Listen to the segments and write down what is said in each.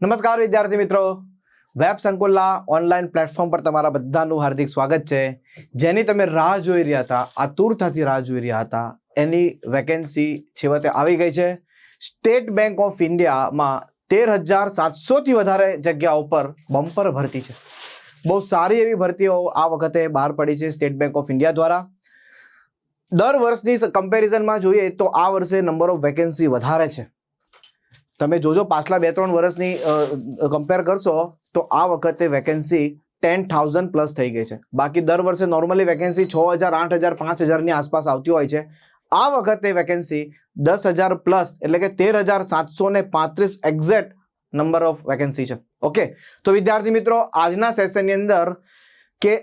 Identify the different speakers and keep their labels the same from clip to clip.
Speaker 1: નમસ્કાર વિદ્યાર્થી મિત્રો. વેબ સંકુલના ઓનલાઈન પ્લેટફોર્મ પર તમારા બધાનું હાર્દિક સ્વાગત છે. જેની તમે રાહ જોઈ રહ્યા હતા આતુરતાથી રાહ જોઈ રહ્યા હતા, એની વેકેન્સી છેવટે આવી ગઈ છે. સ્ટેટ બેંક ઓફ ઇન્ડિયામાં તેર હજાર સાતસોથી વધારે જગ્યાઓ પર બમ્પર ભરતી છે. બહુ સારી એવી ભરતીઓ આ વખતે બહાર પડી છે સ્ટેટ બેંક ઓફ ઇન્ડિયા દ્વારા. દર વર્ષની કમ્પેરિઝનમાં જોઈએ તો આ વર્ષે નંબર ઓફ વેકેન્સી વધારે છે. તમે જોજો, પાછલા બે ત્રણ વર્ષની કમ્પેર કરશો, તો આ વખતે વેકેન્સી ટેન થાઉઝન્ડ પ્લસ થઈ ગઈ છે. બાકી દર વર્ષે નોર્મલી વેકેન્સી છ હજાર, આઠ હજાર, પાંચ હજારની આસપાસ આવતી હોય છે. આ વખતે વેકેન્સી દસ હજાર પ્લસ એટલે કે તેર હજાર સાતસો ને પાંત્રીસ એક્ઝેક્ટ નંબર ઓફ વેકેન્સી છે. ઓકે તો વિદ્યાર્થી મિત્રો, આજના સેશનની અંદર કે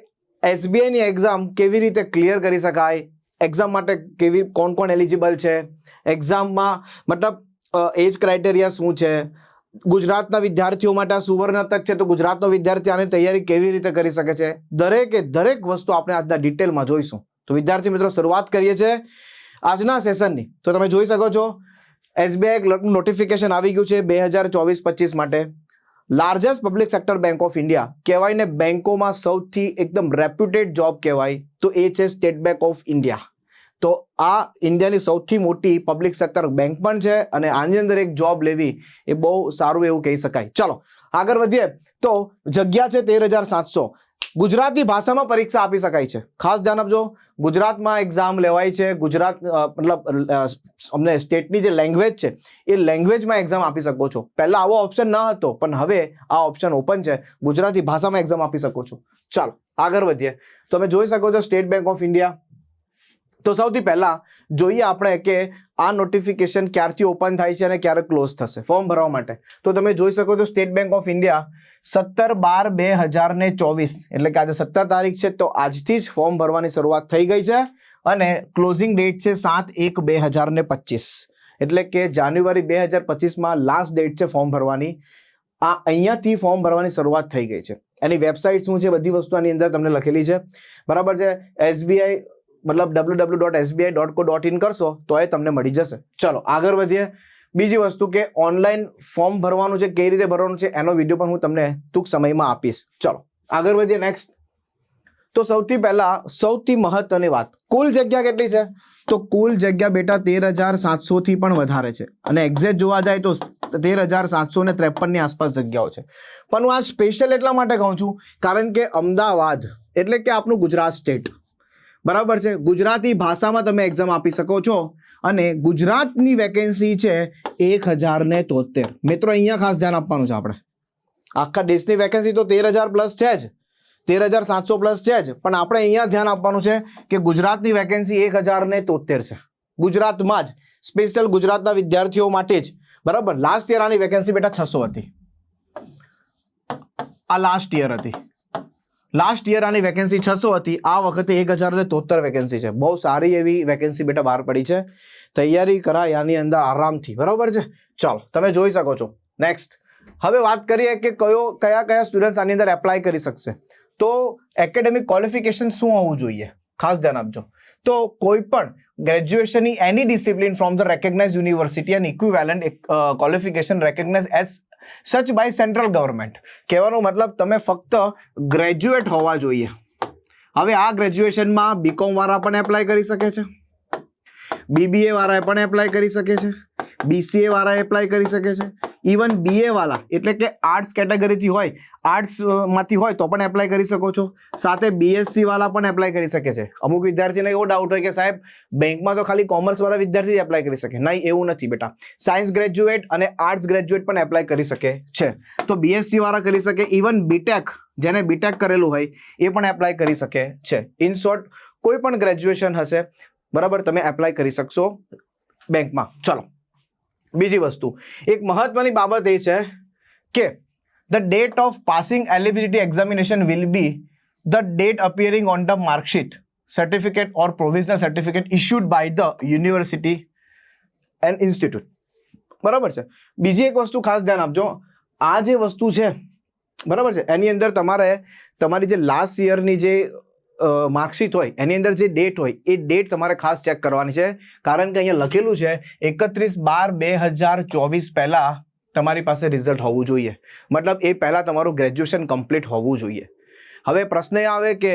Speaker 1: એસબીઆઈની એક્ઝામ કેવી રીતે ક્લિયર કરી શકાય? એક્ઝામ માટે કેવી કોણ કોણ એલિજિબલ છે એક્ઝામમાં મતલબ એજ ક્રાઇટેરિયા શું છે? ગુજરાતના વિદ્યાર્થીઓ માટે આ સુવર્ણ તક છે, તો ગુજરાતનો વિદ્યાર્થી આની તૈયારી કેવી રીતે કરી શકે છે? દરેકે દરેક વસ્તુ આપણે આજના ડિટેલમાં જોઈશું. તો વિદ્યાર્થી મિત્રો, શરૂઆત કરીએ છીએ આજના સેશનની તો તમે જોઈ શકો છો એસબીઆઈ નોટિફિકેશન આવી ગયું છે બે હજાર ચોવીસ પચીસ માટે. Largest public sector bank of India કહેવાય ને બેંકોમાં સૌથી એકદમ રેપ્યુટેડ જોબ કહેવાય, તો એ છે સ્ટેટ બેંક ઓફ ઇન્ડિયા તો આ ઇન્ડિયાની સૌથી મોટી પબ્લિક સેક્ટર બેંક પણ છે અને આની અંદર એક જોબ લેવી એ બહુ સારું એવું કહી શકાય. ચલો, આગળ વધીએ. તો જગ્યા છે તેર હજાર સાતસો. ગુજરાતી ભાષામાં પરીક્ષા આપી શકાય છે. ખાસ ધ્યાન આપજો. ગુજરાતમાં એક્ઝામ લેવાય છે. ગુજરાત મતલબ અમને સ્ટેટની જે લેંગ્વેજ છે, એ લેંગ્વેજમાં એક્ઝામ આપી શકો છો. પહેલાં આવો ઓપ્શન ન હતો, પણ હવે આ ઓપ્શન ઓપન છે. ગુજરાતી ભાષામાં એક્ઝામ આપી શકો છો. ચાલો, આગળ વધીએ. તમે જોઈ શકો છો સ્ટેટ બેંક ઓફ ઇન્ડિયા તો સૌથી પહેલાં જોઈએ આપણે કે આ નોટિફિકેશન ક્યારથી ઓપન થાય છે અને ક્યારે ક્લોઝ થશે. ફોર્મ ભરવા માટે. તો તમે જોઈ શકો છો સ્ટેટ બેંક ઓફ ઇન્ડિયા સત્તર બાર બે હજાર ને ચોવીસ, એટલે કે આજે સત્તર તારીખ છે, તો આજથી જ ફોર્મ ભરવાની શરૂઆત થઈ ગઈ છે અને ક્લોઝિંગ ડેટ છે સાત એક બે હજાર ને પચીસ. એટલે કે જાન્યુઆરી બે હજાર પચીસમાં લાસ્ટ ડેટ છે ફોર્મ ભરવાની. આ અહીંયાથી ફોર્મ ભરવાની શરૂઆત થઈ ગઈ છે. એની વેબસાઇટ શું છે, બધી વસ્તુ આની અંદર તમને લખેલી છે. બરાબર છે? એસબીઆઈ મતલબ W W dot SBI dot co dot in કરશો તો એ તમને મળી જશે. ચલો, આગળ વધીએ. બીજી વસ્તુ કે ઓનલાઈન ફોર્મ ભરવાનું છે, કઈ રીતે ભરવાનું છે, એનો વીડિયો પણ હું તમને ટૂંક સમયમાં આપીશ. ચલો, આગળ વધીએ નેક્સ્ટ તો સૌથી પહેલા, સૌથી મહત્વની વાત, કુલ જગ્યા કેટલી છે? તો કુલ જગ્યા બેટા તેર હજાર સાતસો થી પણ વધારે છે. અને એક્ઝેક્ટ જોવા જાય તો તેર હજાર સાતસો ને ત્રેપનની આસપાસ જગ્યાઓ છે. પણ હું આ સ્પેશિયલ એટલા માટે કહું છું, કારણ કે અમદાવાદ, એટલે કે આપણું ગુજરાત સ્ટેટ બરાબર છે? ગુજરાતી ભાષામાં તમે એક્ઝામ આપી શકો છો અને ગુજરાતની વેકેન્સી છે એક હજાર ને તોતેર. મિત્રો, અહીંયા ખાસ ધ્યાન આપવાનું છે આપણે. આખા દેશની વેકેન્સી તો તેર હજાર પ્લસ છે જ. તેર હજાર સાતસો પ્લસ છે જ. પણ આપણે અહીંયા ધ્યાન આપવાનું છે કે ગુજરાતની વેકેન્સી એક હજાર ને તોતેર છે. ગુજરાતમાં જ. સ્પેશિયલ ગુજરાતના વિદ્યાર્થીઓ માટે જ. બરાબર? લાસ્ટ યર આની વેકેન્સી બેટા છસો હતી. આ લાસ્ટ યર હતી. લાસ્ટ યર આની વેકેન્સી છસો હતી. આ વખતે એક હજાર તોતેર વેકેન્સી છે. બહુ સારી એવી વેકેન્સી બેટા બહાર પડી છે. તૈયારી કરાય આની અંદર આરામથી. બરાબર છે? ચાલો, તમે જોઈ શકો છો. નેક્સ્ટ હવે વાત કરીએ કે કયો, કયા કયા સ્ટુડન્ટ્સ આની અંદર એપ્લાય કરી શકશે. તો એકેડેમિક ક્વોલિફિકેશન શું હોવું જોઈએ? ખાસ ધ્યાન આપજો. તો કોઈ પણ ગ્રેજ્યુએશનની any discipline from the recognise university and equivalent qualification recognise as such by central government. કહેવાનો મતલબ તમે ફક્ત ગ્રેજ્યુએટ હોવા જોઈએ. હવે આ ગ્રેજ્યુએશનમાં બીકોમ વાળા પણ એપ્લાય કરી શકે છે. બીબીએ વાળા પણ એપ્લાય કરી શકે છે. બીસીએ વાળા એપ્લાય કરી શકે છે. ઇવન બીએ વાળા, એટલે કે આર્ટ્સ કેટેગરીથી હોય આર્ટ્સમાંથી હોય તો પણ એપ્લાય કરી શકો છો. સાથે બીએસસી વાળા પણ એપ્લાય કરી શકે છે. અમુક વિદ્યાર્થીને એવો ડાઉટ હોય કે સાહેબ બેંકમાં તો ખાલી કોમર્સ વાળા વિદ્યાર્થી એપ્લાય કરી શકે. નહીં, એવું નથી બેટા. સાયન્સ ગ્રેજ્યુએટ અને આર્ટ્સ ગ્રેજ્યુએટ પણ એપ્લાય કરી શકે છે. તો બીએસસી વાળા કરી શકે ઇવન બીટેક જેને બીટેક કરેલું હોય, એ પણ એપ્લાય કરી શકે છે. ઇન શોર્ટ કોઈ પણ ગ્રેજ્યુએશન હશે, બરાબર, તમે એપ્લાય કરી શકશો બેંકમાં ચલો. બીજી વસ્તુ. એક મહત્વની બાબત એ છે કે the date of passing eligibility examination will be the date appearing on the marksheet certificate or provisional certificate issued by the university and institute બરાબર છે? બીજી એક વસ્તુ ખાસ ધ્યાન આપજો. આ જે વસ્તુ છે, બરાબર છે? એની અંદર તમારે, તમારી જે લાસ્ટ યરની જે માર્કશીટ હોય, એની અંદર જે ડેટ હોય, એ ડેટ તમારે ખાસ ચેક કરવાની છે. કારણ કે અહીંયા લખેલું છે, એકત્રીસ બાર બે હજાર ચોવીસ પહેલાં તમારી પાસે રિઝલ્ટ હોવું જોઈએ. મતલબ એ પહેલાં તમારું ગ્રેજ્યુએશન કમ્પ્લીટ હોવું જોઈએ. હવે પ્રશ્ન એ આવે કે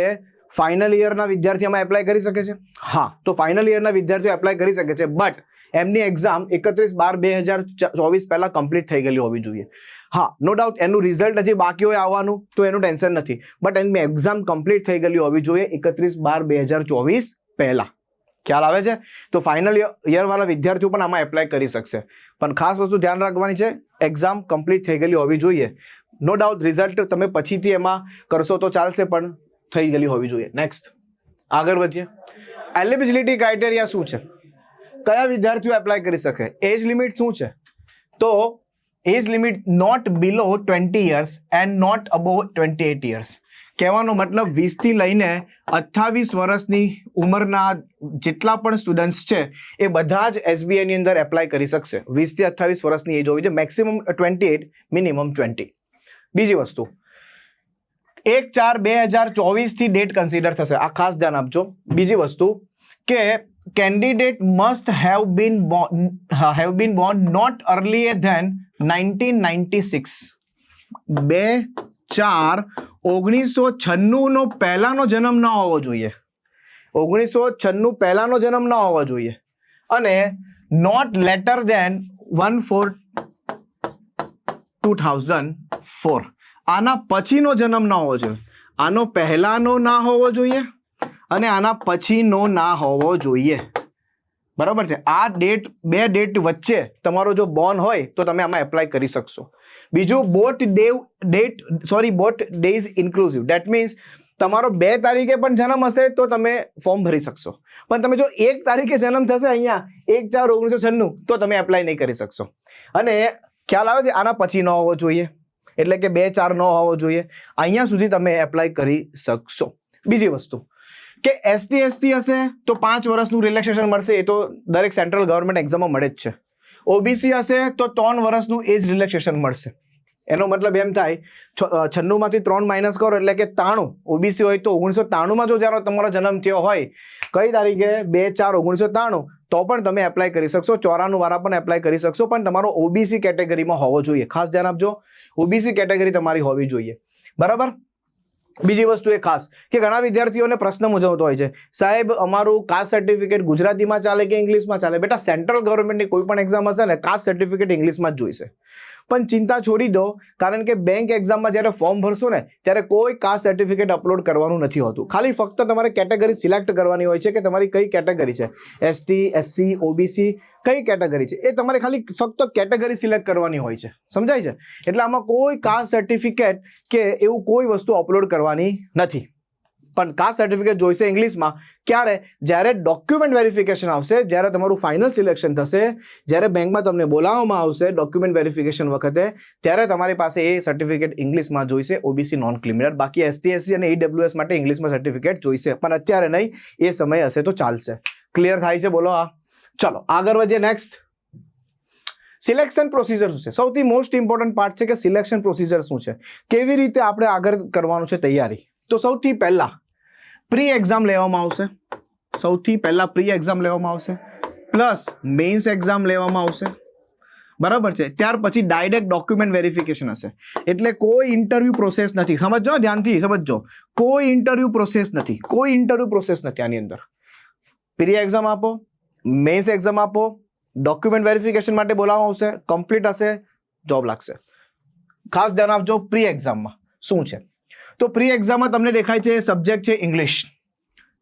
Speaker 1: ફાઇનલ યરના વિદ્યાર્થી આમાં એપ્લાય કરી શકે છે? હા, તો ફાઇનલ યરના વિદ્યાર્થીઓ એપ્લાય કરી શકે છે બટ એમની એક્ઝામ એકત્રીસ બાર બે હજાર ચોવીસ પહેલાં કમ્પ્લીટ થઈ ગયેલી હોવી જોઈએ. હા નો ડાઉટ એનું રિઝલ્ટ હજી બાકી હોય આવવાનું, તો એનું ટેન્શન નથી. બટ એની એક્ઝામ કમ્પ્લીટ થઈ ગયેલી હોવી જોઈએ એકત્રીસ બાર બે હજાર ચોવીસ પહેલાં. ખ્યાલ આવે છે? તો ફાઇનલ યરવાળા વિદ્યાર્થીઓ પણ આમાં એપ્લાય કરી શકશે. પણ ખાસ વસ્તુ ધ્યાન રાખવાની છે એક્ઝામ કમ્પ્લીટ થઈ ગયેલી હોવી જોઈએ. નો ડાઉટ રિઝલ્ટ તમે પછીથી એમાં કરશો તો ચાલશે પણ થઈ ગયેલી હોવી જોઈએ. નેક્સ્ટ આગળ વધીએ. એલિબિલિટી ક્રાઇટેરિયા શું છે? કયા વિદ્યાર્થીઓ એપ્લાય કરી શકે? એજ લિમિટ શું છે? તો age limit not below twenty years and not above twenty eight years કહેવાનો મતલબ વીસથી લઈને અઠ્ઠાવીસ વર્ષની ઉંમરના જેટલા પણ સ્ટુડન્ટ્સ છે, એ બધા જ એસબીઆઈની અંદર એપ્લાય કરી શકશે. વીસથી અઠ્ઠાવીસ વર્ષની એજ હોવી જોઈએ. Maximum twenty eight minimum twenty બીજી વસ્તુ. એક ચાર બે હજાર ચોવીસથી ડેટ કન્સિડર થશે. આ ખાસ ધ્યાન આપજો. બીજી વસ્તુ કે candidate must have been have been born not earlier than nineteen ninety six બે ચાર ઓગણીસો છન્નુંનો પહેલાનો જન્મ ન હોવો જોઈએ. ઓગણીસો છન્નું પહેલાનો જન્મ ન હોવો જોઈએ. અને not later than one four two thousand four આના પછીનો જન્મ ન હોવો જોઈએ. આનો પહેલાનો ના હોવો જોઈએ. અને આના પછીનો ના હોવો જોઈએ. બરાબર છે? આ ડેટ બે ડેટ વચ્ચે તમારો જો બોર્ન હોય તો તમે આમાં એપ્લાય કરી શકશો. બીજું both Dave date sorry both days inclusive date means તમારો બે તારીખે પણ જન્મ હશે તો તમે ફોર્મ ભરી શકશો. પણ તમે જો એક તારીખે જન્મ થશે અહીંયા, એક ચાર ઓગણીસો છન્નું, તો તમે એપ્લાય નહીં કરી શકશો. અને ખ્યાલ આવે છે આના પછી ન હોવો જોઈએ? એટલે કે બે ચાર ન હોવો જોઈએ. અહીંયા સુધી તમે એપ્લાય કરી શકશો. બીજી વસ્તુ કે એસટી એસટી હશે તો પાંચ વર્ષનું રિલેક્સેશન મળશે, એ તો દરેક સેન્ટ્રલ ગવર્મેન્ટ એક્ઝામમાં મળે જ છે. ઓબીસી હશે તો ત્રણ વર્ષનું એજ રિલેક્સેશન મળશે. એનો મતલબ એમ થાય છન્નુંમાંથી ત્રણ માઇનસ કરો એટલે કે તાણું. ઓબીસી હોય તો ઓગણીસો તાણુંમાં જો જ્યારે તમારો જન્મ થયો હોય, કઈ તારીખે? બે, ચાર, ઓગણીસો તાણું તો પણ તમે એપ્લાય કરી શકશો ચોરાનું વાળા પણ એપ્લાય કરી શકશો, પણ તમારો ઓબીસી કેટેગરીમાં હોવો જોઈએ. ખાસ ધ્યાન આપજો ઓબીસી કેટેગરી તમારી હોવી જોઈએ. બરાબર? બીજી વસ્તુ એ ખાસ કે ઘણા વિદ્યાર્થીઓને પ્રશ્ન મૂંઝવતો હોય છે. સાહેબ, અમારું કાસ્ટ સર્ટિફિકેટ ગુજરાતીમાં ચાલે કે ઇંગ્લિશમાં ચાલે? બેટા સેન્ટ્રલ ગવર્મેન્ટની કોઈ પણ એક્ઝામ હશે ને કાસ્ટ સર્ટિફિકેટ ઇંગ્લિશમાં જ જોઈશે. પણ ચિંતા છોડી દો, કારણ કે બેંક એક્ઝામમાં જ્યારે ફોર્મ ભરશો ને, ત્યારે કોઈ કાસ્ટ સર્ટિફિકેટ અપલોડ કરવાનું નથી હોતું. ખાલી ફક્ત તમારે કેટેગરી સિલેક્ટ કરવાની હોય છે કે તમારી કઈ કેટેગરી છે. એસટી એસસી ઓબીસી કઈ કેટેગરી છે. એ તમારે ખાલી ફક્ત કેટેગરી સિલેક્ટ કરવાની હોય છે. સમજાય છે? એટલે આમાં કોઈ કાસ્ટ સર્ટિફિકેટ કે એવું કોઈ વસ્તુ અપલોડ કરવાની નથી. પણ કાસ્ટ સર્ટિફિકેટ જોઈશે ઇંગ્લિશમાં, ક્યારે? જ્યારે ડોક્યુમેન્ટ વેરિફિકેશન આવશે, જ્યારે તમારું ફાઇનલ સિલેક્શન થશે, જ્યારે બેંકમાં તમને બોલાવવામાં આવશે ડોક્યુમેન્ટ વેરિફિકેશન વખતે, ત્યારે તમારી પાસે એ સર્ટિફિકેટ ઇંગ્લિશમાં જોઈશે ઓબીસી નોન ક્રિમિનલ બાકી એસટી એસસી અને ઈડબ્લ્યુએસ માટે ઇંગ્લિશમાં સર્ટિફિકેટ જોઈશે, પણ અત્યારે નહીં, એ સમય હશે તો ચાલશે. ક્લિયર થાય છે? બોલો આ ચલો, આગળ વધીએ નેક્સ્ટ સિલેક્શન પ્રોસિજર શું છે? સૌથી મોસ્ટ ઇમ્પોર્ટન્ટ પાર્ટ છે કે સિલેક્શન પ્રોસિજર શું છે? કેવી રીતે આપણે આગળ કરવાનું છે તૈયારી? તો સૌથી પહેલા પ્રી એક્ઝામ લેવામાં આવશે. સૌથી પહેલાં પ્રી એક્ઝામ લેવામાં આવશે. પ્લસ મેઇન્સ એક્ઝામ લેવામાં આવશે. બરાબર છે? ત્યાર પછી ડાયરેક્ટ ડોક્યુમેન્ટ વેરિફિકેશન હશે. એટલે કોઈ ઇન્ટરવ્યુ પ્રોસેસ નથી. સમજો ધ્યાનથી સમજો કોઈ ઇન્ટરવ્યૂ પ્રોસેસ નથી. કોઈ ઇન્ટરવ્યૂ પ્રોસેસ નથી આની અંદર. પ્રી એક્ઝામ આપો મેઇન્સ એક્ઝામ આપો ડોક્યુમેન્ટ વેરિફિકેશન માટે બોલાવવામાં આવશે કમ્પ્લીટ હશે જોબ લાગશે. ખાસ ધ્યાન આપજો પ્રી એક્ઝામમાં શું છે? તો પ્રી એક્ઝામમાં તમને દેખાય છે સબ્જેક્ટ છે ઇંગ્લિશ.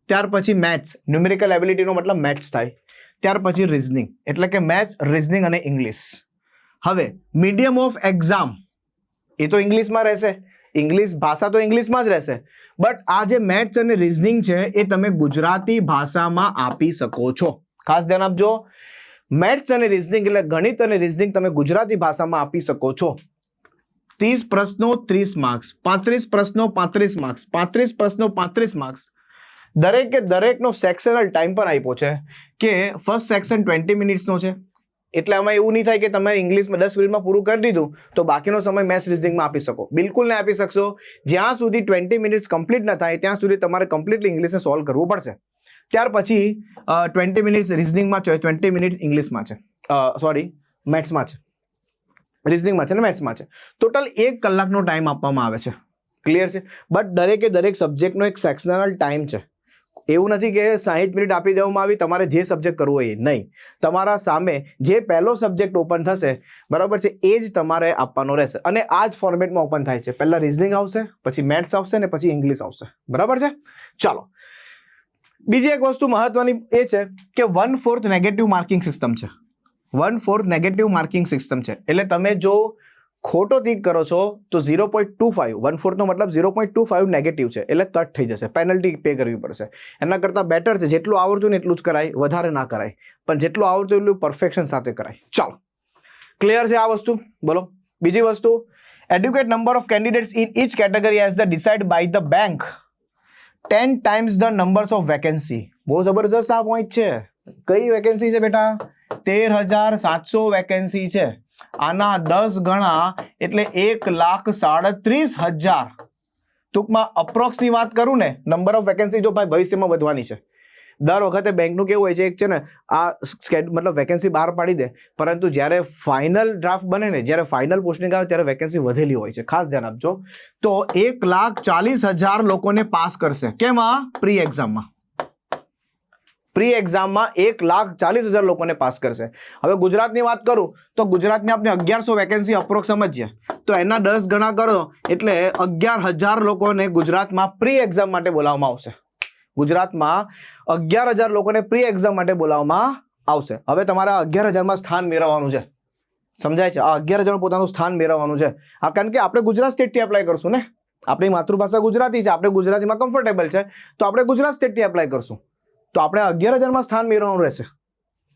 Speaker 1: ત્યાર પછી મેથ્સ. ન્યુમેરિકલ એબિલિટીનો મતલબ મેથ્સ થાય. ત્યાર પછી રિઝનિંગ એટલે કે મેથ્સ રિઝનિંગ અને ઇંગ્લિશ. હવે મીડિયમ ઓફ એક્ઝામ એ તો ઇંગ્લિશમાં રહેશે. ઇંગ્લિશ ભાષા તો ઇંગ્લિશમાં જ રહેશે. બટ આ જે મેથ્સ અને રિઝનિંગ છે, એ તમે ગુજરાતી ભાષામાં આપી શકો છો. ખાસ ધ્યાન આપજો. મેથ્સ અને રિઝનિંગ એટલે ગણિત અને રિઝનિંગ તમે ગુજરાતી ભાષામાં આપી શકો છો. ત્રીસ પ્રશ્નો ત્રીસ માર્ક્સ પાંત્રીસ પ્રશ્નો પાંત્રીસ માર્ક્સ પાંત્રીસ પ્રશ્નો પાંત્રીસ માર્ક્સ દરેકે દરેકનો સેક્શનલ ટાઈમ પણ આપ્યો છે કે ફર્સ્ટ સેક્શન ટ્વેન્ટી મિનિટ્સનો છે એટલે આમાં એવું નહીં થાય કે તમે ઇંગ્લિશમાં દસ મિનિટમાં પૂરું કરી દીધું તો બાકીનો સમય મેથ્સ રિઝનિંગમાં આપી શકો. બિલકુલ નહીં આપી શકશો. જ્યાં સુધી ટ્વેન્ટી મિનિટ્સ કમ્પ્લીટ ન થાય, ત્યાં સુધી તમારે કમ્પ્લીટલી ઇંગ્લિશને સોલ્વ કરવું પડશે. ત્યાર પછી ટ્વેન્ટી મિનિટ્સ રિઝનિંગમાં છે ટ્વેન્ટી મિનિટ્સ ઇંગ્લિશમાં છે. સોરી મેથ્સમાં છે. રિઝનિંગમાં છે ને મેથ્સમાં છે. ટોટલ એક કલાકનો ટાઈમ આપવામાં આવે છે. ક્લિયર છે? બટ દરેકે દરેક સબ્જેક્ટનો એક સેક્શનલ ટાઈમ છે. એવું નથી કે સાહીઠ મિનિટ આપી દેવામાં આવી, તમારે જે સબ્જેક્ટ કરવો એ નહીં. તમારા સામે જે પહેલો સબ્જેક્ટ ઓપન થશે, બરાબર છે, એ જ તમારે આપવાનો રહેશે. અને આ જ ફોર્મેટમાં ઓપન થાય છે. પહેલાં રિઝનિંગ આવશે, પછી મેથ્સ આવશે ને પછી ઇંગ્લિશ આવશે. બરાબર છે? ચાલો. બીજી એક વસ્તુ મહત્વની એ છે કે one fourth negative marking system છે. One fourth negative marking system છે. એટલે તમે જો ખોટો થીક કરો છો, તો zero point two five one ફોર્થનો મતલબ zero point two five negative છે. એટલે કટ થઈ જશે. પેનલ્ટી પે કરવી પડશે. એના કરતાં બેટર છે. જેટલું આવડતું ને એટલું જ કરાય. વધારે ના કરાય. પણ જેટલું આવડતું એટલું પરફેક્શન સાથે કરાય. ચાલો. ક્લિયર છે આ વસ્તુ? બોલો. બીજી વસ્તુ. Adequate number of candidates in each category as the decide by the bank ten times the numbers of vacancy બહુ જબરજસ્ત આ પોઈન્ટ છે. કઈ વેકેન્સી છે બેટા? તેર હજાર સાતસો વેકેન્સી છે. આના દસ ગણા એટલે એક લાખ સાડત્રીસ હજાર. ટૂંકમાં અપ્રોક્સની વાત કરું ને નંબર ઓફ વેકેન્સી જો ભાઈ ભવિષ્યમાં વધવાની છે. દર વખતે બેંકનું કેવું હોય છે, એક છે ને, આ સ્કેડ, મતલબ વેકેન્સી બહાર પાડી દે, પરંતુ જ્યારે ફાઇનલ ડ્રાફ્ટ બને ને, જ્યારે ફાઇનલ પોસ્ટિંગ આવે ત્યારે વેકેન્સી વધેલી હોય છે. ખાસ ધ્યાન આપજો. તો એક લાખ ચાલીસ હજાર લોકોને પાસ કરશે. કેમાં પ્રી એક્ઝામમાં પ્રી એક્ઝામમાં એક લાખ ચાલીસ હજાર લોકોને પાસ કરશે. હવે ગુજરાતની વાત કરું, તો ગુજરાતની આપણે અગિયારસો વેકેન્સી અપ્રોક્સ સમજીએ. તો એના દસ ગણા કરો, એટલે અગિયાર હજાર લોકોને ગુજરાતમાં પ્રી એક્ઝામ માટે બોલાવવામાં આવશે. ગુજરાતમાં અગિયાર હજાર લોકોને પ્રી એક્ઝામ માટે બોલાવવામાં આવશે. હવે તમારે અગિયાર હજારમાં સ્થાન મેળવવાનું છે. સમજાય છે? આ અગિયાર હજાર પોતાનું સ્થાન મેળવવાનું છે. આ કારણ કે આપણે ગુજરાત સ્ટેટથી એપ્લાય કરશું ને? આપણી માતૃભાષા ગુજરાતી છે, આપણે ગુજરાતીમાં કમ્ફર્ટેબલ છે. તો આપણે ગુજરાત સ્ટેટથી એપ્લાય કરશું. તો આપણે અગિયાર હજારમાં સ્થાન મેળવવાનું રહેશે.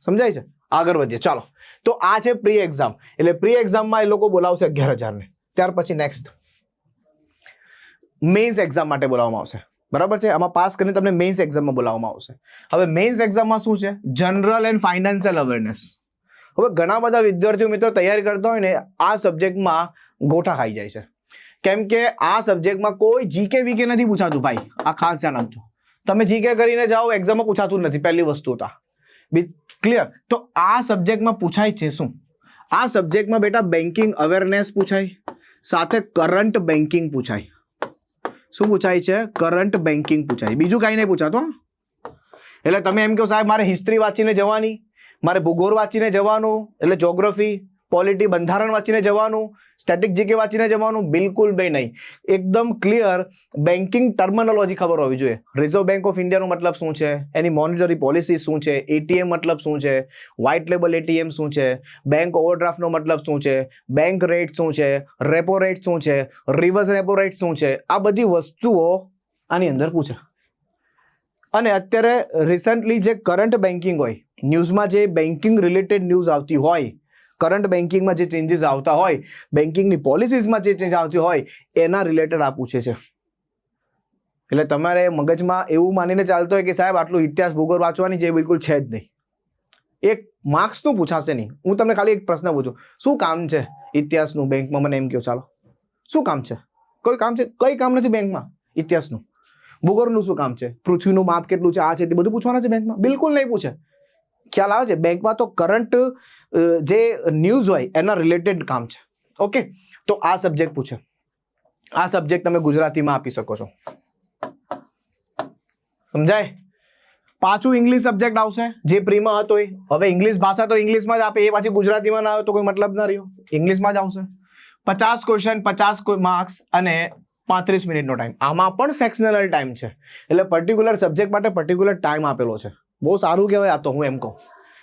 Speaker 1: સમજાય છે? આગળ વધીએ. ચાલો. તો આ છે પ્રી એક્ઝામ. એટલે પ્રી એક્ઝામમાં એ લોકો બોલાવશે અગિયાર હજારને. ત્યાર પછી નેક્સ્ટ. મેઇન્સ એક્ઝામ માટે બોલાવવામાં આવશે. બરાબર છે? આમાં પાસ કરીને તમને મેઇન્સ એક્ઝામમાં બોલાવવામાં આવશે. હવે મેઇન્સ એક્ઝામમાં શું છે? General and financial awareness. હવે ઘણા બધા વિદ્યાર્થીઓ મિત્રો તૈયારી કરતા હોય ને, આ સબ્જેક્ટમાં ગોઠા ખાઈ જાય છે. કેમ કે આ સબ્જેક્ટમાં કોઈ જીકે વીકે નથી પૂછાતું ભાઈ. આ ખાસ ધ્યાન આપજો. તમે જીકે કરીને જાઓ એક્ઝામમાં પૂછાતું નથી, પહેલી વસ્તુ હતા ક્લિયર તો આ સબ્જેક્ટમાં પૂછાય છે શું? આ સબ્જેક્ટમાં બેટા બેન્કિંગ અવેરનેસ પૂછાય, સાથે કરંટ બેન્કિંગ પૂછાય. શું પૂછાય છે? કરંટ બેન્કિંગ પૂછાય. બીજું કાંઈ નહીં પૂછાતો એટલે તમે એમ કહો, સાહેબ, મારે હિસ્ટ્રી વાંચીને જવાની, મારે ભૂગોળ વાંચીને જવાનું, એટલે જોગ્રાફી પોલિટી બંધારણ વાંચીને જવાનું સ્ટેટિક જીકે વાંચીને જવાનું, બિલકુલ બે નહીં. એકદમ ક્લિયર બેન્કિંગ ટર્મિનોલોજી ખબર હોવી જોઈએ. રિઝર્વ બેંક ઓફ ઇન્ડિયાનો મતલબ શું છે? એની મોનિટરી પોલિસી શું છે? એટીએમ મતલબ શું છે? વ્હાઇટ લેબલ એટીએમ શું છે? બેંક ઓવરડ્રાફ્ટનો મતલબ શું છે? બેંક રેટ શું છે? રેપો રેટ શું છે? રિવર્સ રેપો રેટ શું છે? આ બધી વસ્તુઓ આની અંદર પૂછે. અને અત્યારે રિસન્ટલી જે કરંટ બેન્કિંગ હોય ન્યૂઝમાં જે બેન્કિંગ રિલેટેડ ન્યૂઝ આવતી હોય કરંટ બેન્કિંગમાં જે ચેન્જીસ આવતા હોય બેન્કિંગની પોલિસીસમાં જે ચેન્જ આવતી હોય, એના રિલેટેડ આ પૂછે છે. એટલે તમારે મગજમાં એવું માનીને ચાલતો હોય કે સાહેબ, આટલું ઇતિહાસ ભૂગોળ વાંચવાની જે બિલકુલ છે જ નહીં. એક માર્ક્સનું પૂછાશે નહીં. હું તમને ખાલી એક પ્રશ્ન પૂછું. શું કામ છે ઇતિહાસનું બેંકમાં મને એમ કહો, ચાલો. શું કામ છે? કોઈ કામ છે? કઈ કામ નથી બેંકમાં ઇતિહાસનું. ભૂગોળનું શું કામ છે? પૃથ્વીનું માપ કેટલું છે? આ છે તે બધું પૂછવાના છે બેંકમાં બિલકુલ નહીં પૂછે. ખ્યાલ આવે છે? બેંકમાં તો કરંટ જે ન્યૂઝ હોય, એના રિલેટેડ કામ છે. ઓકે તો આ સબ્જેક્ટ પૂછે. આ સબ્જેક્ટ તમે ગુજરાતીમાં આપી શકો છો. સમજાય? પાછું ઇંગ્લિશ સબ્જેક્ટ આવશે. જે પ્રીમાં હતો એ. હવે ઇંગ્લિશ ભાષા તો ઇંગ્લિશમાં જ આપે. એ પાછી ગુજરાતીમાં ના આવે તો કોઈ મતલબ ના રહ્યો. ઇંગ્લિશમાં જ આવશે. પચાસ ક્વેશ્ચન પચાસ માર્ક્સ અને પાંત્રીસ મિનિટનો ટાઈમ આમાં પણ સેક્શનલ ટાઈમ છે. એટલે પર્ટિક્યુલર સબ્જેક્ટ માટે પર્ટિક્યુલર ટાઈમ આપેલો છે. બહુ સારું કહેવાય આ તો હું એમ કહું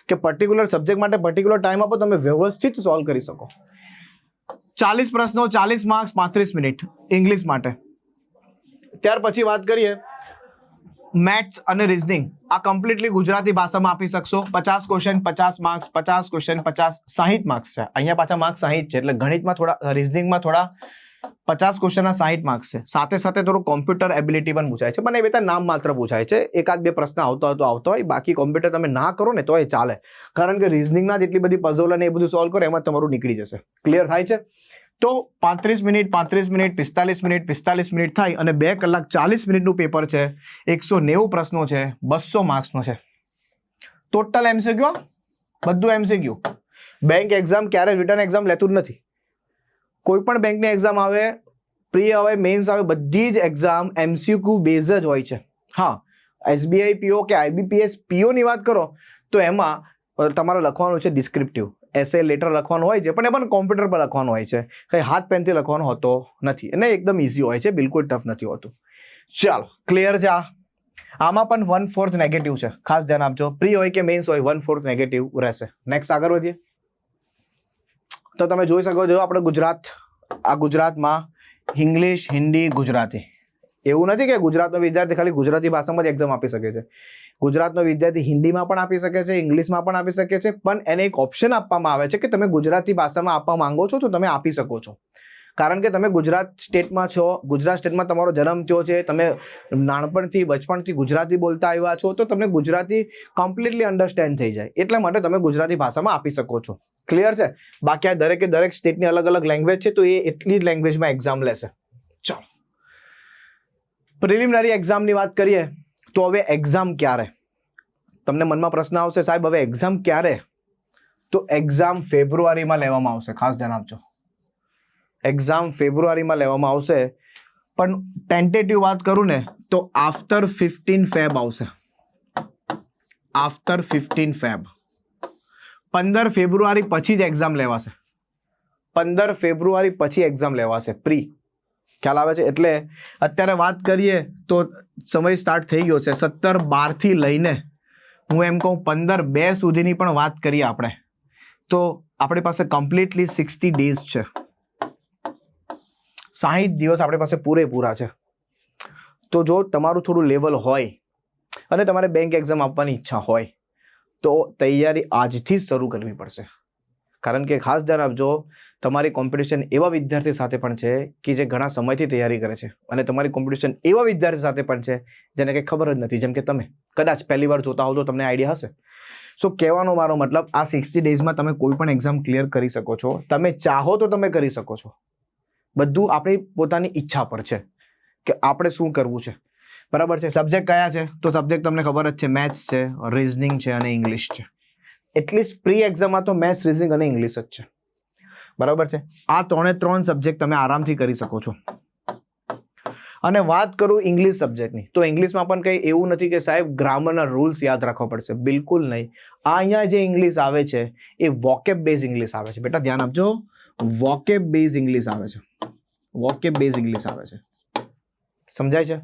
Speaker 1: કે પર્ટિક્યુલર સબ્જેક્ટ માટે પર્ટિક્યુલર ટાઈમ આપો તમે વ્યવસ્થિત સોલ્વ કરી શકો. ચાલીસ પ્રશ્નો, ચાલીસ માર્ક્સ પાંત્રીસ મિનિટ ઇંગ્લિશ માટે. ત્યાર પછી વાત કરીએ. મેથ્સ અને રિઝનિંગ આ કમ્પ્લીટલી ગુજરાતી ભાષામાં આપી શકશો. પચાસ ક્વેશ્ચન પચાસ માર્ક્સ પચાસ ક્વેશ્ચન પચાસ સાહીઠ માર્ક્સ છે. અહીંયા પાછા માર્ક્સ સાહીઠ છે, એટલે ગણિતમાં થોડા રિઝનિંગમાં થોડા પચાસ ક્વેશ્ચનના સાહીઠ માર્ક્સ છે. સાથે સાથે થોડું કોમ્પ્યુટર એબિલિટી પણ પૂછાય છે. પણ એ બધા નામ માત્ર પૂછાય છે. એકાદ બે પ્રશ્ન આવતો હોય તો આવતો હોય. બાકી કોમ્પ્યુટર તમે ના કરો ને તો એ ચાલે. કારણ કે રિઝનિંગના જેટલી બધી પઝલ અને એ બધું સોલ્વ કરો, એમાં તમારું નીકળી જશે. ક્લિયર થાય છે? તો પાંત્રીસ મિનિટ પાંત્રીસ મિનિટ, પિસ્તાલીસ મિનિટ પિસ્તાલીસ મિનિટ થાય અને બે કલાક ચાલીસ મિનિટનું પેપર છે. એકસો નેવું પ્રશ્નો છે. બસો માર્ક્સનો છે. ટોટલ એમસીક્યુ બધું એમસીક્યુ બેંક એક્ઝામ ક્યારે રિટર્ન એક્ઝામ લેતું જ નથી. કોઈ પણ બેંકની એક્ઝામ આવે પ્રી આવે મેન્સ આવે, બધી જ એક્ઝામ એમસીક્યુ બેઝ જ હોય છે. હા એસબીઆઈ પીઓ કે આઈબીપીએસ પીઓની વાત કરો, તો એમાં તમારે લખવાનું છે ડિસ્ક્રિપ્ટિવ એસે લેટર લખવાનું હોય છે, પણ એ પણ કોમ્પ્યુટર પર લખવાનું હોય છે. કંઈ હાથ પેનથી લખવાનો હોતો નથી. અને એકદમ ઇઝી હોય છે, બિલકુલ ટફ નથી હોતું. ચાલો ક્લિયર છે આ? આમાં પણ વન ફોર્થ નેગેટિવ છે. ખાસ ધ્યાન આપજો. પ્રી હોય કે મેન્સ હોય વન ફોર્થ નેગેટિવ રહેશે. નેક્સ્ટ આગળ વધીએ. તો તમે જોઈ શકો છો આપણે ગુજરાત, આ ગુજરાતમાં ઇંગ્લિશ હિન્દી ગુજરાતી. એવું નથી કે ગુજરાતનો વિદ્યાર્થી ખાલી ગુજરાતી ભાષામાં જ એક્ઝામ આપી શકે છે. ગુજરાતનો વિદ્યાર્થી હિન્દીમાં પણ આપી શકે છે, ઇંગ્લિશમાં પણ આપી શકે છે, પણ એને એક ઓપ્શન આપવામાં આવે છે કે તમે ગુજરાતી ભાષામાં આપવા માંગો છો તો તમે આપી શકો છો. કારણ કે તમે ગુજરાત સ્ટેટમાં છો, ગુજરાત સ્ટેટમાં તમારો જન્મ થયો છે, તમે નાનપણથી, બચપણથી ગુજરાતી બોલતા આવ્યા છો, તો તમને ગુજરાતી કમ્પ્લીટલી અન્ડરસ્ટેન્ડ થઈ જાય. એટલા માટે તમે ગુજરાતી ભાષામાં આપી શકો છો. ક્લિયર છે? બાકી આ દરેકે દરેક સ્ટેટની અલગ અલગ લેંગ્વેજ છે, તો એ એટલી જ લેંગ્વેજમાં એક્ઝામ લેશે. ચાલો. પ્રિલિમિનરી એક્ઝામની વાત કરીએ, તો હવે એક્ઝામ ક્યારે? તમને મનમાં પ્રશ્ન આવશે, સાહેબ, હવે એક્ઝામ ક્યારે? તો એક્ઝામ ફેબ્રુઆરીમાં લેવામાં આવશે. ખાસ ધ્યાન આપજો. એક્ઝામ ફેબ્રુઆરીમાં લેવામાં આવશે. પણ ટેન્ટેટિવ વાત કરું ને, તો આફ્ટર ફિફ્ટીન ફેબ આવશે. આફ્ટર ફિફ્ટીન ફેબ પંદર ફેબ્રુઆરી પછી જ એક્ઝામ લેવાશે. પંદર ફેબ્રુઆરી પછી એક્ઝામ લેવાશે પ્રી ખ્યાલ આવે છે? એટલે અત્યારે વાત કરીએ તો સમય સ્ટાર્ટ થઈ ગયો છે સત્તર બારથી લઈને હું એમ કહું પંદર બે સુધીની પણ વાત કરીએ આપણે. તો આપણી પાસે કમ્પ્લીટલી સિક્સટી ડેઝ છે. સાહીઠ દિવસ આપણી પાસે પૂરેપૂરા છે. તો જો તમારું થોડું લેવલ હોય અને તમારે બેંક એક્ઝામ આપવાની ઈચ્છા હોય તો તૈયારી આજથી જ શરૂ કરવી પડશે. કારણ કે ખાસ ધ્યાન આપજો, તમારી કોમ્પિટિશન એવા વિદ્યાર્થી સાથે પણ છે કે જે ઘણા સમયથી તૈયારી કરે છે અને તમારી કોમ્પિટિશન એવા વિદ્યાર્થી સાથે પણ છે જેને કંઈ ખબર જ નથી. જેમ કે તમે. કદાચ પહેલી વાર જોતા હો તો તમને આઈડિયા હશે. સો કહેવાનો મારો મતલબ આ સિક્સટી ડેઝમાં તમે કોઈ પણ એક્ઝામ ક્લિયર કરી શકો છો. તમે ચાહો તો તમે કરી શકો છો. બધું આપણી પોતાની ઈચ્છા પર છે કે આપણે શું કરવું છે. બરાબર છે. સબ્જેક્ટ કયા છે? તો સબ્જેક્ટ તમને ખબર જ છે. મેથ્સ છે રિઝનિંગ છે અને ઇંગ્લિશ છે. એટલીસ્ટ પ્રી એક્ઝામમાં તો મેથ્સ રીઝનિંગ અને ઇંગ્લિશ જ છે. બરાબર છે? આ ત્રણે ત્રણ સબ્જેક્ટ તમે આરામથી કરી શકો છો. અને વાત કરું ઇંગ્લિશ સબ્જેક્ટની તો ઇંગ્લિશમાં પણ કંઈ એવું નથી કે સાહેબ ગ્રામરના રૂલ્સ યાદ રાખવા પડશે. બિલકુલ નહીં. આ અહીંયા જે ઇંગ્લિશ આવે છે, એ વોકેબ બેઝ ઇંગ્લિશ આવે છે. બેટા ધ્યાન આપજો. વોકેબ બેઝ ઇંગ્લિશ આવે છે. વોકેબ બેઝ ઇંગ્લિશ આવે છે. સમજાય છે?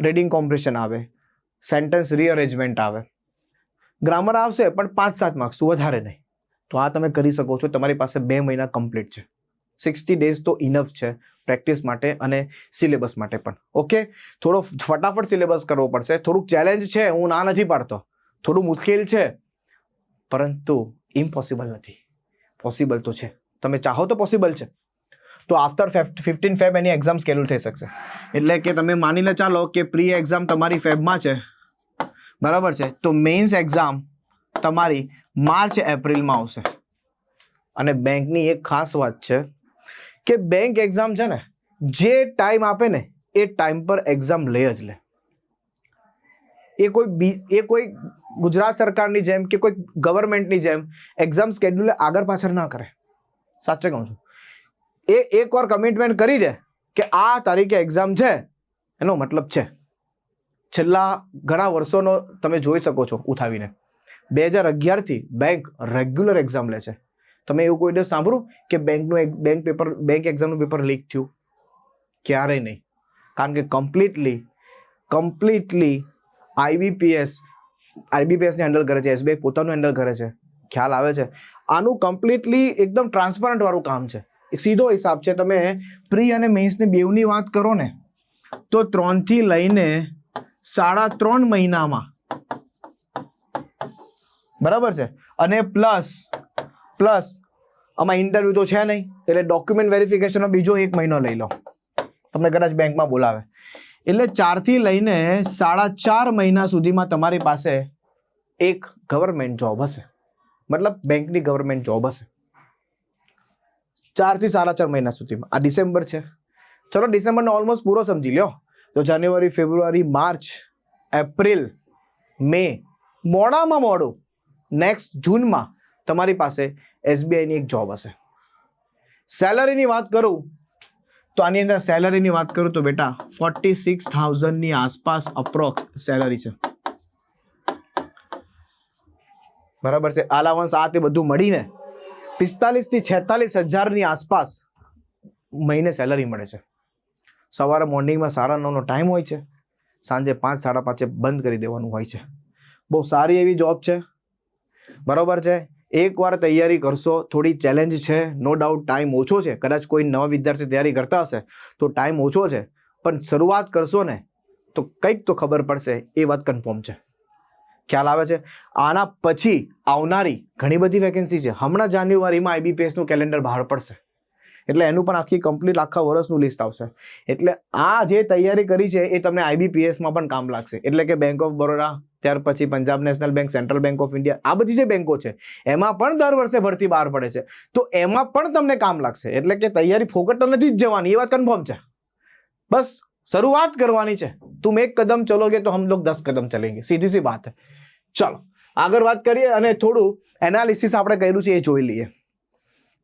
Speaker 1: રીડિંગ કોમ્પ્રેશન આવે સેન્ટેન્સ રીઅરેન્જમેન્ટ આવે. ગ્રામર આવશે પણ પાંચ સાત માર્ક્સ વધારે નહીં. તો આ તમે કરી શકો છો, તમારી પાસે બે મહિના કમ્પ્લીટ છે. સિક્સટી ડેઝ તો ઇનફ છે પ્રેક્ટિસ માટે અને સિલેબસ માટે પણ. ઓકે થોડો ફટાફટ સિલેબસ કરવો પડશે. થોડુંક ચેલેન્જ છે, હું ના નથી પાડતો. થોડું મુશ્કેલ છે, પરંતુ ઇમ્પોસિબલ નથી. પોસિબલ તો છે. તમે ચાહો તો પોસિબલ છે. તો after fifteen Feb any exam schedule થઈ શકશે. એટલે કે તમે માનીને ચાલો કે પ્રી એક્ઝામ તમારી ફેબમાં છે. બરાબર છે? તો મેઇન્સ એક્ઝામ તમારી માર્ચ એપ્રિલમાં આવશે. અને બેંકની એક ખાસ વાત છે કે બેંક એક્ઝામ છે ને, જે ટાઈમ આપે ને, એ ટાઈમ પર એક્ઝામ લઈ જ લે. એ કોઈ બી, એ કોઈ ગુજરાત સરકારની જેમ કે કોઈ ગવર્મેન્ટની જેમ એક્ઝામ સ્કેડ્યુલ આગળ પાછળ ના કરે. સાચે કહું છું. એ એકવાર કમિટમેન્ટ કરી દે કે આ તારીખે એક્ઝામ છે. એનો મતલબ છે. છેલ્લા ઘણા વર્ષોનો તમે જોઈ શકો છો ઉઠાવીને. બે હજાર અગિયારથી બેંક રેગ્યુલર એક્ઝામ લે છે. તમે એવું કોઈ દિવસ સાંભળ્યું કે બેંકનું એક બેંક પેપર બેંક એક્ઝામનું પેપર લીક થયું? ક્યારેય નહીં. કારણ કે કમ્પ્લીટલી કમ્પ્લીટલી આઈબીપીએસ આઈબીપીએસને હેન્ડલ કરે છે. એસબીઆઈ પોતાનું હેન્ડલ કરે છે. ખ્યાલ આવે છે. આનું કમ્પ્લીટલી એકદમ ટ્રાન્સપરન્ટ વાળું કામ છે. સીધો હિસાબ છે, તમે પ્રી અને મેન્સની બેવની વાત કરો ને, તો ત્રણથી લઈને સાડા ત્રણ મહિનામાં. બરાબર છે? અને પ્લસ પ્લસ, આમાં ઇન્ટરવ્યુ તો છે નહીં, એટલે ડોક્યુમેન્ટ વેરિફિકેશનનો બીજો એક મહિનો લઈ લો. તમને કદાચ બેંકમાં બોલાવે. એટલે ચારથી લઈને સાડા ચાર મહિના સુધીમાં તમારી પાસે એક ગવર્મેન્ટ જોબ હશે. મતલબ બેંકની ગવર્મેન્ટ જોબ હશે. ચારથી સાડા ચાર મહિના સુધીમાં. આ ડિસેમ્બર છે. ચલો ડિસેમ્બરનો ઓલમોસ્ટ પૂરો સમજી લ્યો. તો જાન્યુઆરી, ફેબ્રુઆરી, માર્ચ, એપ્રિલ, મે, મોડામાં મોડું. નેક્સ્ટ જૂનમાં તમારી પાસે એસબીઆઈની એક જોબ હશે. સેલરીની વાત કરું, તો આની અંદર સેલરીની વાત કરું તો બેટા ફોર્ટી સિક્સ થાઉઝન્ડની આસપાસ અપ્રોક્સ સેલરી છે. બરાબર છે? અલાવન્સ આ તે બધું મળીને પિસ્તાલીસથી છેતાલીસ હજારની આસપાસ મહિને સેલરી મળે છે. સવારે મોર્નિંગમાં સાડા નવનો ટાઈમ હોય છે. સાંજે પાંચ, સાડા પાંચે બંધ કરી દેવાનું હોય છે. બહુ સારી એવી જોબ છે. બરાબર છે? એકવાર તૈયારી કરશો, થોડી ચેલેન્જ છે. નો ડાઉટ ટાઈમ ઓછો છે. કદાચ કોઈ નવા વિદ્યાર્થી તૈયારી કરતા હશે, તો ટાઈમ ઓછો છે. પણ શરૂઆત કરશો ને, તો કંઈક તો ખબર પડશે. એ વાત કન્ફર્મ છે. ખ્યાલ આવે છે. આના પછી આવનારી ઘણી બધી વેકેન્સી છે. હમણાં જાન્યુઆરીમાં આઈબીપીએસનું કેલેન્ડર બહાર પડશે. એટલે એનું પણ આખી કમ્પ્લીટ આખા વર્ષનું લિસ્ટ આવશે. એટલે આ જે તૈયારી કરી છે એ તમને આઈબીપીએસમાં પણ કામ લાગશે. એટલે કે બેંક ઓફ બરોડા ત્યાર પછી Punjab National Bank Central Bank of India આ બધી જે બેંકો છે, એમાં પણ દર વર્ષે ભરતી બહાર પડે છે. તો એમાં પણ તમને કામ લાગશે. એટલે કે તૈયારી ફોકટ તો નથી જ જવાની, એ વાત કન્ફર્મ છે. બસ, શરૂઆત કરવાની છે. તુમ એક કદમ ચલોગે તો હમ લોગ દસ કદમ ચલેંગે. સીધી સી બાત હે ચલો, આગળ વાત કરીએ અને થોડું એનાલિસિસ આપણે કર્યું છે એ જોઈ લઈએ.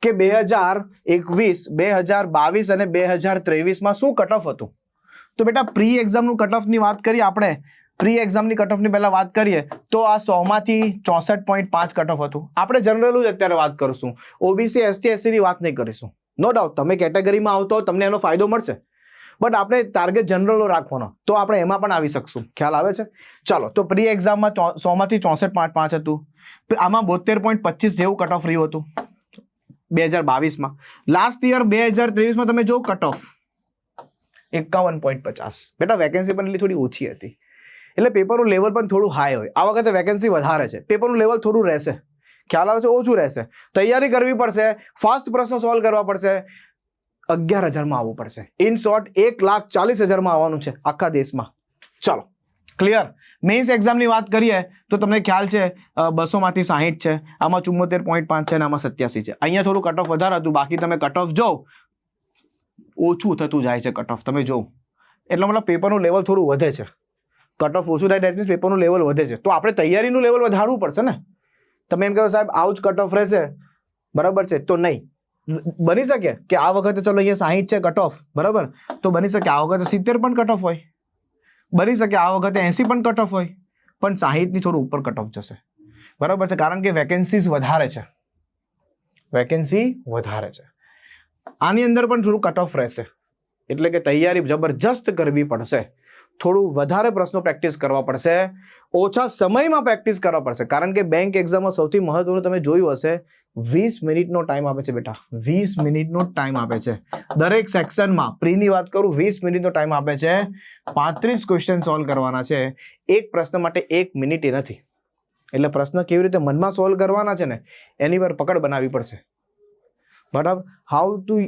Speaker 1: કે બે હજાર એકવીસ, બે હજાર બાવીસ અને બે હજાર ત્રેવીસમાં શું કટ ઓફ હતું? તો બેટા પ્રી એક્ઝામનું કટ ઓફની વાત કરીએ આપણે. પ્રી એક્ઝામની કટ ઓફની પહેલા વાત કરીએ, તો આ સોમાંથી ચોસઠ પોઈન્ટ પાંચ કટ ઓફ હતું. આપણે જનરલ જ અત્યારે વાત કરીશું. ઓબીસી એસટી એસસીની વાત નહીં કરીશું. નો ડાઉટ તમે કેટેગરીમાં આવતો તમને એનો ફાયદો મળશે. બટ આપણે ટાર્ગેટ જનરલનો રાખવાનો. તો આપણે એમાં પણ આવી શકશું. ખ્યાલ આવે છે? ચાલો, તો પ્રી એક્ઝામમાં સોમાંથી ચોસઠ પાંચ પાંચ હતું. આમાં બોતેર પોઈન્ટ પચીસ જેવું કટ ઓફ રહ્યું હતું. બે હજાર બાવીસમાં લાસ્ટ યર બે હજાર ત્રેવીસમાં તમે જો કટ ઓફ એકાવન પોઈન્ટ પચાસ. બેટા વેકેન્સી પણ એટલી થોડી ઓછી હતી. એટલે પેપરનું લેવલ પણ થોડું હાઈ હોય. આ વખતે વેકેન્સી વધારે છે. પેપરનું લેવલ થોડું રહેશે. ખ્યાલ આવે છે? ઓછું રહેશે. તૈયારી કરવી પડશે. ફાસ્ટ પ્રશ્નો સોલ્વ કરવા પડશે. અગિયાર હજારમાં આવવું પડશે. ઇન શોર્ટ એક લાખ ચાલીસ હજારમાં આવવાનું છે આખા દેશમાં. ચાલો ક્લિયર મેઇન્સ એક્ઝામની વાત કરીએ, તો તમને ખ્યાલ છે બસોમાંથી સાહીઠ છે, આમાં ચુમ્મોતેર પોઈન્ટ પાંચ છે અને આમાં સત્યાસી છે. અહીંયા થોડું કટ ઓફ વધારે હતું, બાકી તમે કટ ઓફ જો ઓછું થતું જાય છે કટ ઓફ તમે જો એટલે મતલબ પેપરનું લેવલ થોડું વધે છે. કટ ઓફ ઓછું થાય દેટ મીન્સ પેપરનું લેવલ વધે છે. તો આપણે તૈયારીનું લેવલ વધારવું પડશે ને? તમે એમ કહો સાહેબ, આવું જ કટ ઓફ રહેશે. બરાબર છે? તો નહીં. બની શકે કે આ વખતે ચલો અહીંયા સાહીઠ છે કટ ઓફ બરાબર? તો બની શકે આ વખતે સિત્તેર પણ કટ ઓફ હોય. બની શકે આ વખતે એસી પણ કટ ઓફ હોય. પણ સાહીઠની થોડું ઉપર કટ ઓફ જશે. બરાબર છે? કારણ કે વેકેન્સીઝ વધારે છે. વેકેન્સી વધારે છે. આની અંદર પણ થોડું કટ ઓફ રહેશે. એટલે કે તૈયારી જબરજસ્ત કરવી પડશે. થોડું વધારે પ્રશ્નો પ્રેક્ટિસ કરવા પડશે. ઓછા સમયમાં પ્રેક્ટિસ કરવા પડશે. કારણ કે બેંક એક્ઝામમાં સૌથી મહત્વનું તમે જોયું હશે વીસ મિનિટનો ટાઈમ આપે છે બેટા. વીસ મિનિટનો ટાઈમ આપે છે. દરેક સેક્શનમાં પ્રીની વાત કરું, વીસ મિનિટનો ટાઈમ આપે છે. પાંત્રીસ ક્વેશ્ચન સોલ્વ કરવાના છે. એક પ્રશ્ન માટે એક મિનિટ એ નથી. એટલે પ્રશ્ન કેવી રીતે મનમાં સોલ્વ કરવાના છે ને, એની પર પકડ બનાવવી પડશે. બરાબર? How to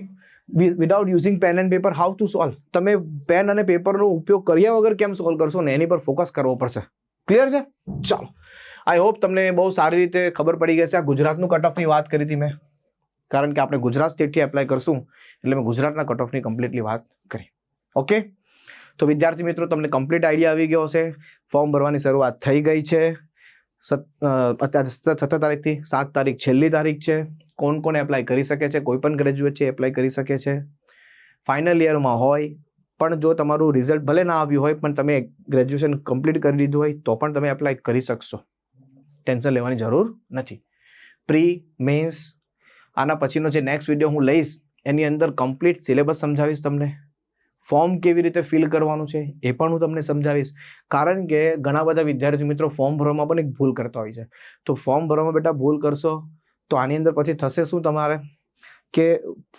Speaker 1: without using pen and paper how to solve તમે પેન અને પેપરનો ઉપયોગ કર્યા વગર કેમ સોલ્વ કરશો ને, એની પર ફોકસ કરવો પડશે. ક્લિયર છે? ચાલો. આઈ હોપ તમને બહુ સારી રીતે ખબર પડી ગઈ છે આ ગુજરાતનું કટ ઓફની વાત કરી હતી મેં. કારણ કે આપણે ગુજરાત સ્ટેટથી એપ્લાય કરશું, એટલે મેં ગુજરાતના કટ ઓફની કમ્પ્લીટલી વાત કરી. ઓકે તો વિદ્યાર્થી મિત્રો, તમને કમ્પ્લીટ આઈડિયા આવી ગયો હશે. ફોર્મ ભરવાની શરૂઆત થઈ ગઈ છે. અત્યારે સત્તર તારીખથી સાત તારીખ છેલ્લી તારીખ છે. કોણ કોણ એપ્લાય કરી શકે છે? કોઈ પણ ગ્રેજ્યુએટ છે એપ્લાય કરી શકે છે. ફાઇનલ યરમાં હોય પણ જો તમારું રિઝલ્ટ ભલે ના આવ્યું હોય, પણ તમે ગ્રેજ્યુએશન કમ્પ્લીટ કરી લીધું હોય, તો પણ તમે એપ્લાય કરી શકશો. ટેન્શન લેવાની જરૂર નથી. પ્રી મેન્સ આના પછીનો જે નેક્સ્ટ વીડિયો હું લઈશ, એની અંદર કમ્પ્લીટ સિલેબસ સમજાવીશ તમને. ફોર્મ કેવી રીતે ફિલ કરવાનું છે, એ પણ હું તમને સમજાવીશ. કારણ કે ઘણા બધા વિદ્યાર્થી મિત્રો ફોર્મ ભરવામાં પણ એક ભૂલ કરતા હોય છે. તો ફોર્મ ભરવામાં બેટા ભૂલ કરશો, તો આની અંદર પછી થશે શું તમારે? કે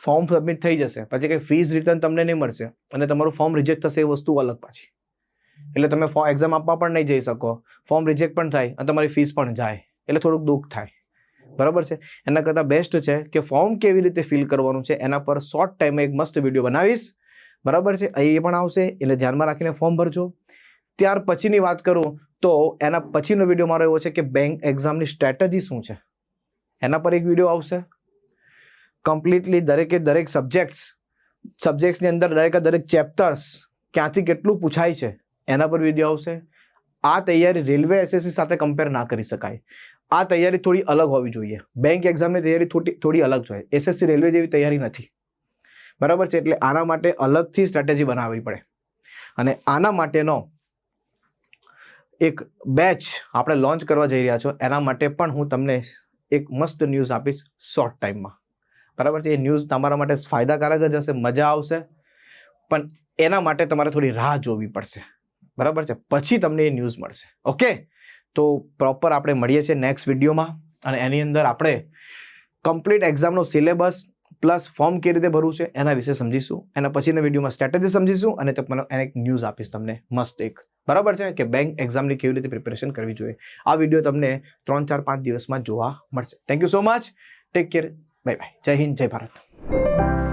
Speaker 1: ફોર્મ સબમિટ થઈ જશે, પછી કંઈ ફીસ રિટર્ન તમને નહીં મળશે અને તમારું ફોર્મ રિજેક્ટ થશે એ વસ્તુ અલગ પાછી. એટલે તમે એક્ઝામ આપવા પણ નહીં જઈ શકો ફોર્મ રિજેક્ટ પણ થાય અને તમારી ફીસ પણ જાય, એટલે થોડુંક દુઃખ થાય. બરાબર છે? એના કરતાં બેસ્ટ છે કે ફોર્મ કેવી રીતે ફિલ કરવાનું છે, એના પર શોર્ટ ટાઈમે એક મસ્ત વીડિયો બનાવીશ. બરાબર છે? એ પણ આવશે, એટલે ધ્યાનમાં રાખીને ફોર્મ ભરજો. ત્યાર પછીની વાત કરું તો એના પછીનો વીડિયો મારો એવો છે કે બેંક એક્ઝામની સ્ટ્રેટજી શું છે? એના પર એક વીડિયો આવશે. કમ્પ્લીટલી દરેકે દરેક સબ્જેક્ટ્સ સબ્જેક્ટ્સની અંદર દરેકે દરેક ચેપ્ટર્સ ક્યાંથી કેટલું પૂછાય છે, એના પર વીડિયો આવશે. આ તૈયારી રેલવે એસએસસી સાથે કમ્પેર ના કરી શકાય. આ તૈયારી થોડી અલગ હોવી જોઈએ. બેંક એક્ઝામની તૈયારી થોડી થોડી અલગ જોઈએ એસએસસી રેલવે જેવી તૈયારી નથી. બરાબર છે? એટલે આના માટે અલગથી સ્ટ્રેટેજી બનાવવી પડે. અને આના માટેનો એક બેચ આપણે લોન્ચ કરવા જઈ રહ્યા છો. એના માટે પણ હું તમને એક મસ્ત ન્યૂઝ આપીશ શોર્ટ ટાઈમમાં બરાબર? છે એ ન્યૂઝ તમારા માટે ફાયદાકારક જ હશે, મજા આવશે. પણ એના માટે તમારે થોડી રાહ જોવી પડશે. બરાબર છે? પછી તમને એ ન્યૂઝ મળશે. ઓકે તો પ્રોપર આપણે મળીએ છીએ નેક્સ્ટ વિડીયોમાં. અને એની અંદર આપણે કમ્પ્લીટ એક્ઝામનો સિલેબસ પ્લસ ફોર્મ કેવી રીતે ભરવું છે, એના વિશે સમજીશું. એના પછીના વિડીયોમાં સ્ટ્રેટેજી સમજીશું અને તમને એને એક ન્યૂઝ આપીશ તમને. મસ્ત એક. બરાબર છે? કે બેંક એક્ઝામની કેવી રીતે પ્રિપેરેશન કરવી જોઈએ. આ વીડિયો તમને ત્રણ ચાર પાંચ દિવસમાં જોવા મળશે. Thank you so much take care bye bye જય હિન્દ જય ભારત